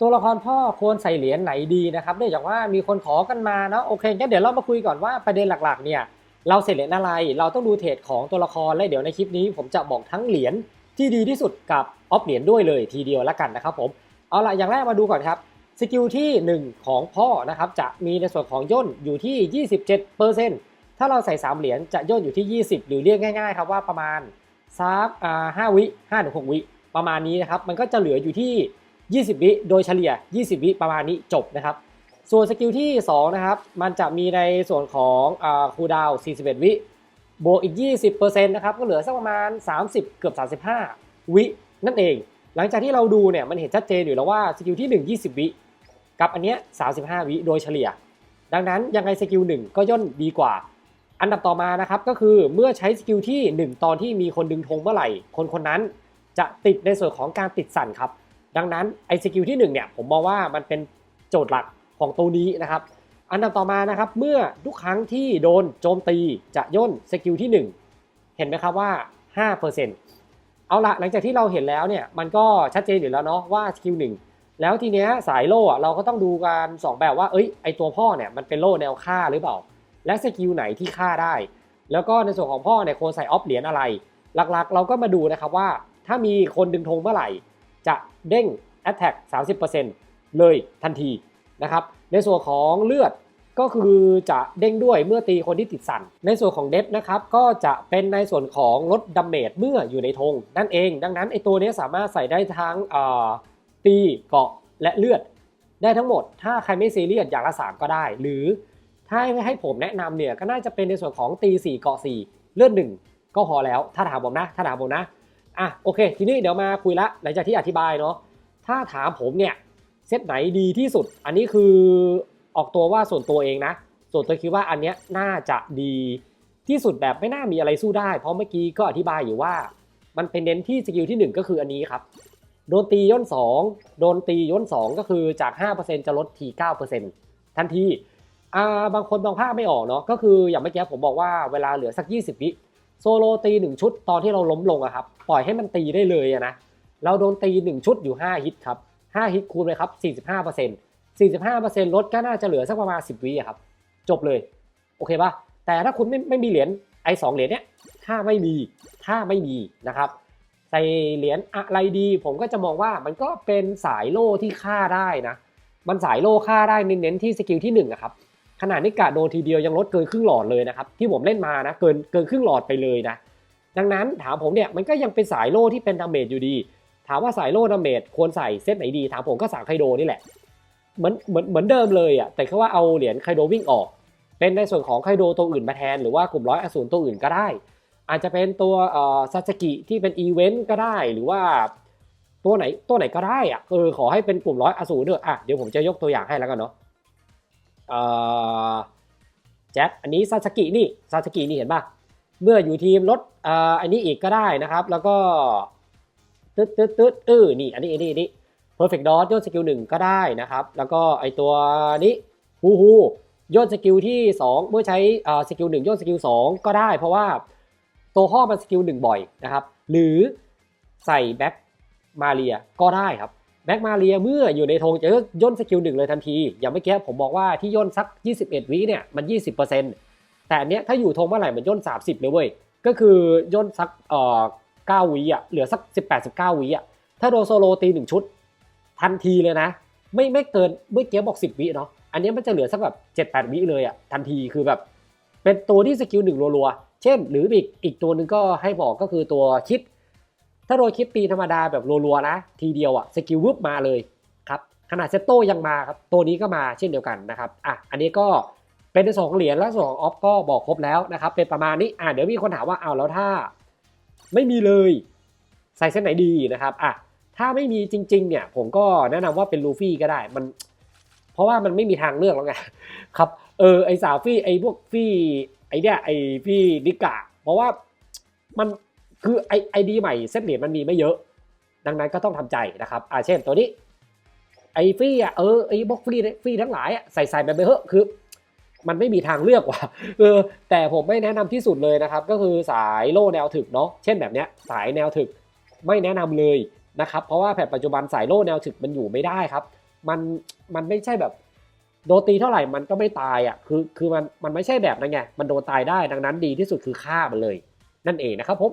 ตัวละครพ่อควรใส่เหรียญไหนดีนะครับเนื่องจากว่ามีคนขอกันมาเนาะโอเคงั้นเดี๋ยวเรามาคุยก่อนว่าประเด็นหลักๆเนี่ยเราใส่เหรียญอะไร เราต้องดูเทรดของตัวละครและเดี๋ยวในคลิปนี้ ผมจะบอกทั้งเหรียญที่ดีที่สุดกับออฟเหรียญด้วยเลยทีเดียวล้วกันนะครับผมเอาล่ะอย่างแรกมาดูก่อนครับสกิลที่ 1 ของพ่อนะครับจะมีในส่วนของย่นอยู่ที่ 27%ถ้าเราใส่ 3 เหรียญจะย่นอยู่ที่ 20 หรือเรียกง่ายๆครับว่าประมาณซักอ่าวิ5ถึง6วิประมาณนี้นะครับมันก็จะเหลืออยู่ที่ 20 วิโดยเฉลี่ย 20 วิประมาณนี้จบนะครับ ส่วนสกิลที่ 2 นะครับ มันจะมีในส่วนของอ่าคูดาว 41 วิบวกอีก 20%นะครับ ก็เหลือสักประมาณ 30 เกือบ 35 วินั่นเอง หลังจากที่เราดูเนี่ยมันเห็นชัดเจนอยู่แล้วว่าสกิลที่ 1 20 วิกับอันเนี้ย35 วิโดยเฉลี่ย ดังนั้นยังไงสกิล1ก็ย่นดีกว่า อันดับต่อมานะครับก็คือเมื่อใช้สกิลที่ 1 ตอนที่มีคนดึงธงเมื่อไหร่ คนคนนั้นจะติดในส่วนของการติดสั่นครับ ดังนั้นไอ้สกิลที่ 1 เนี่ยผมมองว่ามันเป็นโจทย์หลักของตัวนี้นะครับ อันดับต่อมานะครับเมื่อทุกครั้งที่โดนโจมตีจะย่นสกิลที่ 1 เห็นไหมครับว่า 5%เอาละหลังจากที่เราเห็นแล้วเนี่ยมันก็ชัดเจนอยู่แล้วเนาะว่าสกิลหนึ่งแล้วทีเนี้ยสายโล่เราก็ต้องดูกันสองแบบว่าเอ้ยไอตัวพ่อเนี่ยมันเป็นโล่แนวฆ่าหรือเปล่า และสกิลไหนที่ฆ่าได้ แล้วก็ในส่วนของพ่อเนี่ยควรใส่ออฟเหรียญอะไร หลักๆ เราก็มาดูนะครับว่าถ้ามีคนดึงธงเมื่อไหร่ จะเด้ง Attack 30%เลยทันทีนะครับ ในส่วนของเลือดก็คือจะเด้งด้วยเมื่อตีคนที่ติดสั่นในส่วนของเดฟนะครับก็จะเป็นในส่วนของลดดาเมจเมื่ออยู่ในธงนั่นเอง ดังนั้นไอตัวนี้สามารถใส่ได้ทั้งตีเกาะและเลือด ได้ทั้งหมด ถ้าใครไม่ซีเรียสอย่างละสามก็ได้ หรือถ้าให้ผมแนะนำเนี่ยก็น่าจะเป็นในส่วนของตี 4 เกาะ 4 เลือด 1 ก็พอแล้วถ้าถามผมนะถ้าถามผมนะ อะโอเค ทีนี้เดี๋ยวมาคุยละหลังจากที่อธิบายเนาะถ้าถามผมเนี่ยเซตไหนดีที่สุด อันนี้คือออกตัวว่าส่วนตัวเองนะ ส่วนตัวคิดว่าอันเนี้ยน่าจะดีที่สุดแบบไม่น่ามีอะไรสู้ได้ เพราะเมื่อกี้ก็อธิบายอยู่ว่า มันเป็นเน้นที่สกิลที่ 1 ก็คืออันนี้ครับ โดนตีย่น 2 โดนตีย่น 2 ก็คือจาก 5%จะลดที 9%ทันทีอ่าบางคนบางภาพไม่ออกเนาะก็คืออย่างเมื่อกี้ผมบอกว่าเวลาเหลือสัก 20วิ โซโลตี 1 ชุดตอนที่เราล้มลงอะครับ ปล่อยให้มันตีได้เลยอะนะ เราโดนตี 1 ชุดอยู่ 5 ฮิตครับ 5 ฮิตคูณไปครับ 45% 45%ลดก็น่าจะเหลือสักประมาณ 10วิอะครับ จบเลย โอเคปะแต่ถ้าคุณไม่ไม่มีเหรียญไอ้สองเหรียญเนี้ยถ้าไม่มีถ้าไม่มีนะครับใส่เหรียญอะไรดี ผมก็จะมองว่ามันก็เป็นสายโล่ที่ฆ่าได้นะ มันสายโล่ฆ่าได้เน้นที่สกิลที่1นึ่งอะครับ ขนาดนี้กะโดนทีเดียวยังลดเกินครึ่งหลอดเลยนะครับที่ผมเล่นมานะเกินเกินครึ่งหลอดไปเลยนะดังนั้นถามผมเนี่ยมันก็ยังเป็นสายโล่ที่เป็นดาเมจอยู่ดี ถามว่าสายโล่ดาเมจควรใส่เซตไหนดี ถามผมก็สามไคโดนี่แหละเหมือนเหมือนเหมือนเดิมเลยอะแต่แค่ว่าเอาเหรียญไคโดวิ่งออก เป็นในส่วนของไคโดตัวอื่นมาแทน หรือว่ากลุ่มร้อยอสูรตัวอื่นก็ได้ อาจจะเป็นตัวเอ่อซาสกิที่เป็นอีเวนต์ก็ได้หรือว่าตัวไหนตัวไหนก็ได้อะเออขอให้เป็นกลุ่มร้อยอสูรเถอะอะเดี๋ยวผมจะยกตัวอย่างให้แล้วกันเนาะ แจ็คอันนี้ซาสกินี่ซาสกินี่เห็นป่ะเมื่ออยู่ทีมลดอ,อันนี้อีกก็ได้นะครับ แล้วก็ตึ๊ดตึ๊ดตึ๊ดเออนี่อันนี้อันนี้อันนี้ perfect dot ย่นสกิลหนึ่งก็ได้นะครับ แล้วก็ไอตัวนี้ฮูฮูย่นสกิลที่ 2 เมื่อใช้สกิลหนึ่งย่นสกิล2ก็ได้ เพราะว่าตัวข้อมันสกิลหนึ่งบ่อยนะครับ หรือใส่แบ็กมาเรียก็ได้ครับ แบ็กมาเรียเมื่ออยู่ในธงจะย่นสกิลหนึ่งเลยทันที อย่างเมื่อกี้ผมบอกว่าที่ย่นสัก 21 วิเนี่ยมัน 20%แต่อันเนี้ยถ้าอยู่ธงเมื่อไหร่มันย่น 30 เลยเว้ย ก็คือย่นสักเอ่อ9วิอะเหลือสัก 18-19วิอะถ้าโดนโซโลตีหนึ่งชุด ทันทีเลยนะ ไม่ไม่เกินเมื่อกี้บอก 10 วิเนาะอันนี้มันจะเหลือสักแบบ 7-8 วิเลยอะทันทีคือแบบ เป็นตัวที่สกิลหนึ่งรัวๆเช่น หรืออีกอีกตัวหนึ่งก็ให้บอกก็คือตัวคิด ถ้าโดนคิดตีธรรมดาแบบรัวๆนะ ทีเดียวอะสกิลวุบมาเลยครับขนาดเซตโต้ยังมาครับตัวนี้ก็มาเช่นเดียวกันนะครับอะอันนี้ก็เป็นในสองเหรียญและสองออฟก็บอกครบแล้วนะครับเป็นประมาณนี้อะเดี๋ยวมีคนถามว่าเอาแล้วถ้าไม่มีเลยใส่เส้นไหนดีนะครับอะถ้าไม่มีจริงๆเนี่ยผมก็แนะนำว่าเป็นลูฟี่ก็ได้มัน เพราะว่ามันไม่มีทางเลือกแล้วไงครับเออไอสาวฟี่ไอพวกฟี่ไอเนี่ยไอฟี่นิกะ เพราะว่ามัน คือไอไอดีใหม่เซตเหรียญมันมีไม่เยอะ ดังนั้นก็ต้องทำใจนะครับอ่าเช่นตัวนี้ไอฟรีอะเออไอพวกฟี่ฟี่ทั้งหลายอะใส่ใส่ไปไปเถอะคือ มันไม่มีทางเลือกว่ะเออแต่ผมไม่แนะนำที่สุดเลยนะครับ ก็คือสายโล่แนวถึกเนาะเช่นแบบเนี้ยสายแนวถึกไม่แนะนำเลยนะครับ เพราะว่าแผ่นปัจจุบันสายโล่แนวถึกมันอยู่ไม่ได้ครับ มันมันไม่ใช่แบบโดนตีเท่าไหร่มันก็ไม่ตายอะคือคือมันมันไม่ใช่แบบนั้นไงมันโดนตายได้ดังนั้นดีที่สุดคือฆ่ามันเลย นั่นเองนะครับผม